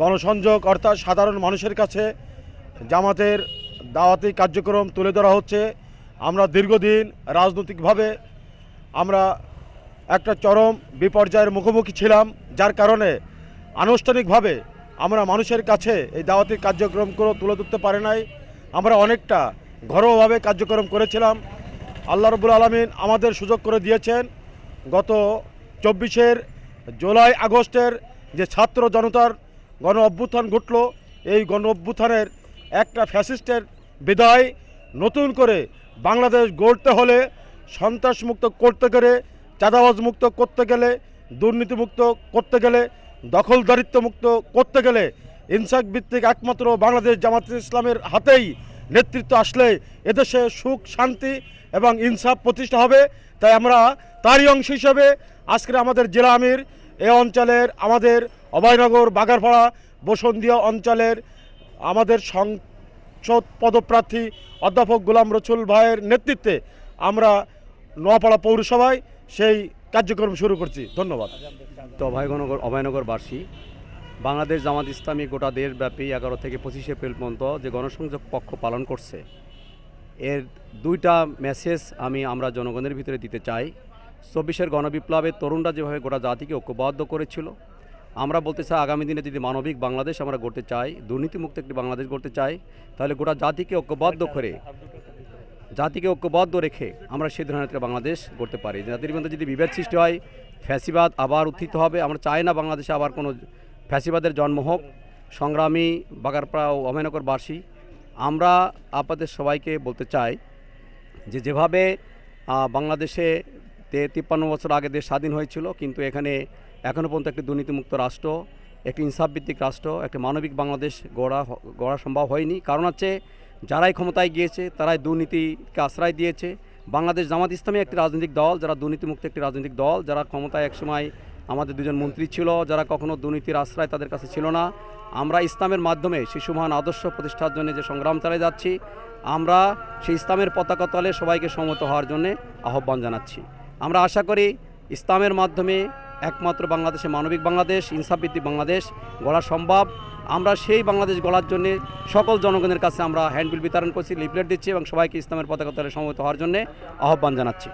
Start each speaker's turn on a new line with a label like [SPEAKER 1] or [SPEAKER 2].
[SPEAKER 1] গণসংযোগ অর্থাৎ সাধারণ মানুষের কাছে জামাতের দাওয়াতি কার্যক্রম তুলে ধরা হচ্ছে। আমরা দীর্ঘদিন রাজনৈতিকভাবে আমরা একটা চরম বিপর্যয়ের মুখোমুখি ছিলাম, যার কারণে আনুষ্ঠানিকভাবে আমরা মানুষের কাছে এই দাওয়াতি কার্যক্রমগুলো তুলে ধরতে পারে নাই। আমরা অনেকটা ঘরোয়াভাবে কার্যক্রম করেছিলাম। আল্লাহ রবুল আলমিন আমাদের সুযোগ করে দিয়েছেন। গত চব্বিশের জুলাই আগস্টের যে ছাত্র জনতার গণ অভ্যুত্থান ঘটল। এই গণ অভ্যুত্থানের একটা ফ্যাসিস্টের বিদায় নতুন করে বাংলাদেশ গড়তে হলে সন্ত্রাসমুক্ত করতে গেলে চাঁদাবাজ মুক্ত করতে গেলে, দুর্নীতিমুক্ত করতে গেলে দখলদারিত্ব মুক্ত করতে গেলে ইনসাক ভিত্তিক একমাত্র বাংলাদেশ জামাত ইসলামের হাতেই নেতৃত্ব আসলে এদেশে সুখ, শান্তি এবং ইনসাফ প্রতিষ্ঠা হবে। তাই আমরা তারই অংশ হিসেবে আজকের আমাদের জেলা আমির এ অঞ্চলের আমাদের অভয়নগর, বাগারপাড়া বসন্দিয়া অঞ্চলের আমাদের সংসদ পদপ্রার্থী অধ্যাপক গোলাম রসুল ভাইয়ের নেতৃত্বে আমরা নোয়াপাড়া পৌরসভায় সেই কার্যক্রম শুরু করছি। ধন্যবাদ।
[SPEAKER 2] তো অভয়নগর, অভয়নগরবাসী, বাংলাদেশ জামাত ইসলামী গোটা দেশব্যাপী এগারো থেকে পঁচিশে এপ্রিল পর্যন্ত যে গণসংযোগ পক্ষ পালন করছে, এর দুইটা মেসেজ আমি আমরা জনগণের ভিতরে দিতে চাই। চব্বিশের গণবিপ্লবে তরুণরা যেভাবে গোটা জাতিকে ঐক্যবদ্ধ করেছিল আমরা বলতে চাই আগামী দিনে যদি মানবিক বাংলাদেশ আমরা গড়তে চাই, দুর্নীতিমুক্ত একটি বাংলাদেশ গড়তে চাই, তাহলে গোটা জাতিকে ঐক্যবদ্ধ করে, জাতিকে ঐক্যবদ্ধ রেখে আমরা সেই ধরনের একটা বাংলাদেশ গড়তে পারি। জাতির মধ্যে যদি বিভেদ সৃষ্টি হয়, ফ্যাসিবাদ আবার উত্থিত হবে। আমরা চাই না বাংলাদেশে আবার কোনো ফ্যাসিবাদের জন্ম হোক। সংগ্রামী বাগারপাড়া ও অভয়নগরবাসী, আমরা আপনাদের সবাইকে বলতে চাই যে যেভাবে বাংলাদেশে তে তিপ্পান্ন বছর আগে দেশ স্বাধীন হয়েছিল, কিন্তু এখানে এখনও পর্যন্ত একটি দুর্নীতিমুক্ত রাষ্ট্র, একটি ইনসাফভিত্তিক রাষ্ট্র, একটি মানবিক বাংলাদেশ গড়া গড়া সম্ভব হয়নি। কারণ হচ্ছে, যারাই ক্ষমতায় গিয়েছে, তারাই দুর্নীতিকে আশ্রয় দিয়েছে। বাংলাদেশ জামাত ইসলামী একটি রাজনৈতিক দল, যারা দুর্নীতিমুক্ত একটি রাজনৈতিক দল, যারা ক্ষমতায় একসময় আমাদের দুজন মন্ত্রী ছিল, যারা কখনো দুর্নীতির আশ্রয় তাদের কাছে ছিল না। আমরা ইসলামের মাধ্যমে শিশু মহান আদর্শ প্রতিষ্ঠার জন্য যে সংগ্রাম চালিয়ে যাচ্ছি, আমরা সেই ইসলামের পতাকা তলে সবাইকে সমত হওয়ার জন্য আহ্বান জানাচ্ছি। আমরা আশা করি, ইসলামের মাধ্যমে একমাত্র বাংলাদেশে মানবিক বাংলাদেশ, ইনসাফভিত্তিক বাংলাদেশ গড়া সম্ভব। আমরা সেই বাংলাদেশ গড়ার জন্য সকল জনগণের কাছে আমরা হ্যান্ডবিল বিতরণ করছি লিফলেট দিচ্ছি এবং সবাইকে ইসলামের পতাকা তলে সমবেত হওয়ার জন্য আহ্বান জানাচ্ছি।